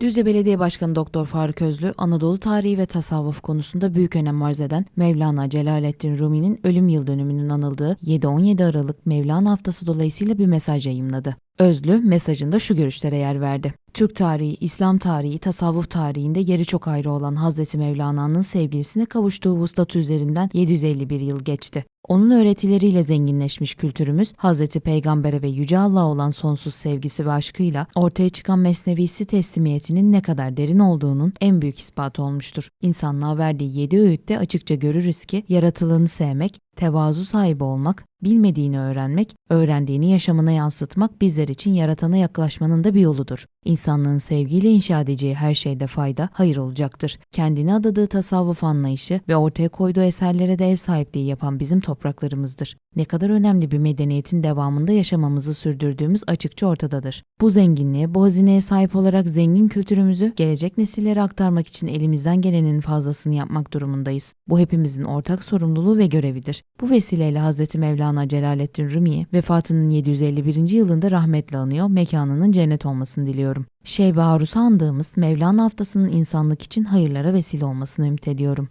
Düzce Belediye Başkanı Doktor Faruk Özlü, Anadolu tarihi ve tasavvuf konusunda büyük önem arz eden Mevlana Celaleddin Rumi'nin ölüm yıl dönümünün anıldığı 7-17 Aralık Mevlana Haftası dolayısıyla bir mesaj yayımladı. Özlü mesajında şu görüşlere yer verdi. Türk tarihi, İslam tarihi, tasavvuf tarihinde yeri çok ayrı olan Hazreti Mevlana'nın sevgilisine kavuştuğu vuslat üzerinden 751 yıl geçti. Onun öğretileriyle zenginleşmiş kültürümüz Hazreti Peygamber'e ve Yüce Allah'a olan sonsuz sevgisi ve aşkıyla ortaya çıkan mesnevisi teslimiyetinin ne kadar derin olduğunun en büyük ispatı olmuştur. İnsanlığa verdiği yedi öğütte açıkça görürüz ki yaratılanı sevmek, tevazu sahibi olmak, bilmediğini öğrenmek, öğrendiğini yaşamına yansıtmak bizler için yaratana yaklaşmanın da bir yoludur. İnsanlığın sevgiyle inşa edeceği her şeyde fayda, hayır olacaktır. Kendini adadığı tasavvuf anlayışı ve ortaya koyduğu eserlere de ev sahipliği yapan bizim topraklarımızdır. Ne kadar önemli bir medeniyetin devamında yaşamamızı sürdürdüğümüz açıkça ortadadır. Bu zenginliğe, bu hazineye sahip olarak zengin kültürümüzü gelecek nesillere aktarmak için elimizden gelenin fazlasını yapmak durumundayız. Bu hepimizin ortak sorumluluğu ve görevidir. Bu vesileyle Hazreti Mevlana Celaleddin Rumi'yi vefatının 751. yılında rahmetle anıyor, mekanının cennet olmasını diliyorum. Şeybe Arus'u andığımız Mevlana haftasının insanlık için hayırlara vesile olmasını ümit ediyorum.